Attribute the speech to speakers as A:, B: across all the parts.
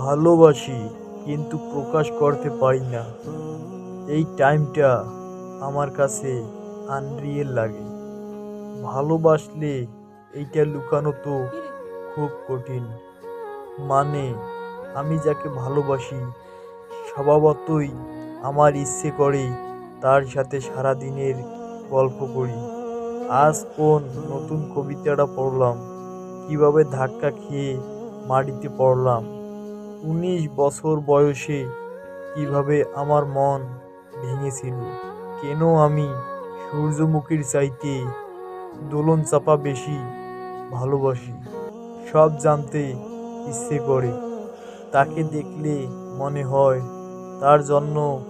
A: ভালোবাসি, কিন্তু প্রকাশ করতে পারি না। এই টাইমটা আমার কাছে আনরিয়েল লাগে। ভালোবাসলে এইটা লুকানো তো খুব কঠিন। মানে আমি যাকে ভালোবাসি, স্বভাবতই আমার ইচ্ছে করে তার সাথে সারা দিনের গল্প করি। আজ কোন নতুন কবিতাটা পড়লাম, কীভাবে ধাক্কা খেয়ে মাটিতে পড়লাম। উনিশ বছর বয়সে কীভাবে আমার মন ভেঙেছিল? কেন আমি সূর্যমুখীর চাইতে দোলন চাপা বেশি ভালোবাসি? সব জানতে ইচ্ছে করে। তাকে দেখলে মনে হয় তার জন্য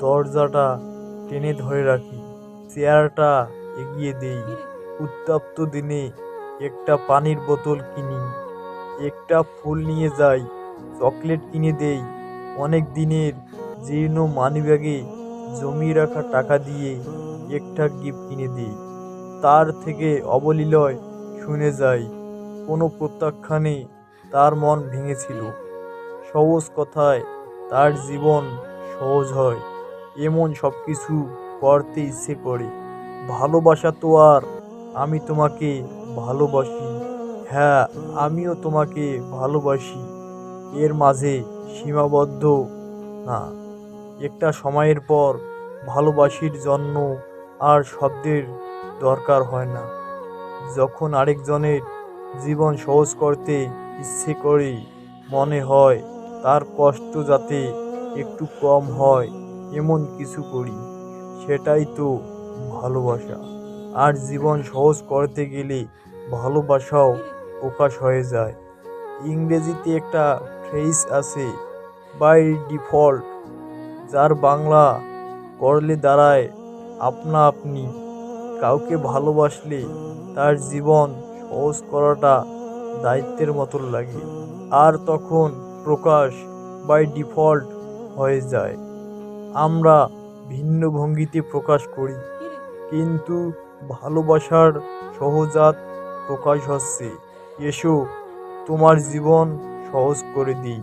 A: দরজাটা টেনে ধরে রাখি। চেয়ারটা এগিয়ে দেই। উত্তপ্ত দিনে একটা পানির বোতল কিনি। একটা ফুল নিয়ে যাই। চকলেট কিনে দেই। অনেক দিনের জীর্ণ মানিব্যাগে জমিয়ে রাখা টাকা দিয়ে একটা গিফট কিনে দিই। তার থেকে অবলীলয় শুনে যাই। কোনো প্রত্যাখ্যানে তার মন ভেঙেছিল। সহজ কথায় তার জীবন সহজ হয়। এমন সব কিছু করতে ইচ্ছে করে। ভালোবাসা তো আর আমি তোমাকে ভালোবাসি। হ্যাঁ আমিও তোমাকে ভালোবাসি। এর মাঝে সীমাবদ্ধ না। একটা সময়ের পর ভালোবাসির জন্য আর শব্দের দরকার হয় না। যখন আরেকজনের জীবন সহজ করতে ইচ্ছে করে মনে হয়, তার কষ্ট যাতে একটু কম হয়, এমন কিছু করি। সেটাই তো ভালোবাসা। আর জীবন সহজ করতে গেলে ভালোবাসাও প্রকাশ হয়ে যায়। ইংরেজিতে একটা ফ্রেজ আছে বাই ডিফল্ট যার বাংলা করলে দাঁড়ায় আপনা আপনি। কাউকে ভালোবাসলে তার জীবন সহজ করাটা দায়িত্বের মতো লাগে। আর তখন প্রকাশ বাই ডিফল্ট হয়ে যায়। আমরা ভিন্ন ভঙ্গিতে প্রকাশ করি, কিন্তু ভালোবাসার সহজাত প্রকাশ হচ্ছে, এসো তোমার জীবন সহজ করে দিই।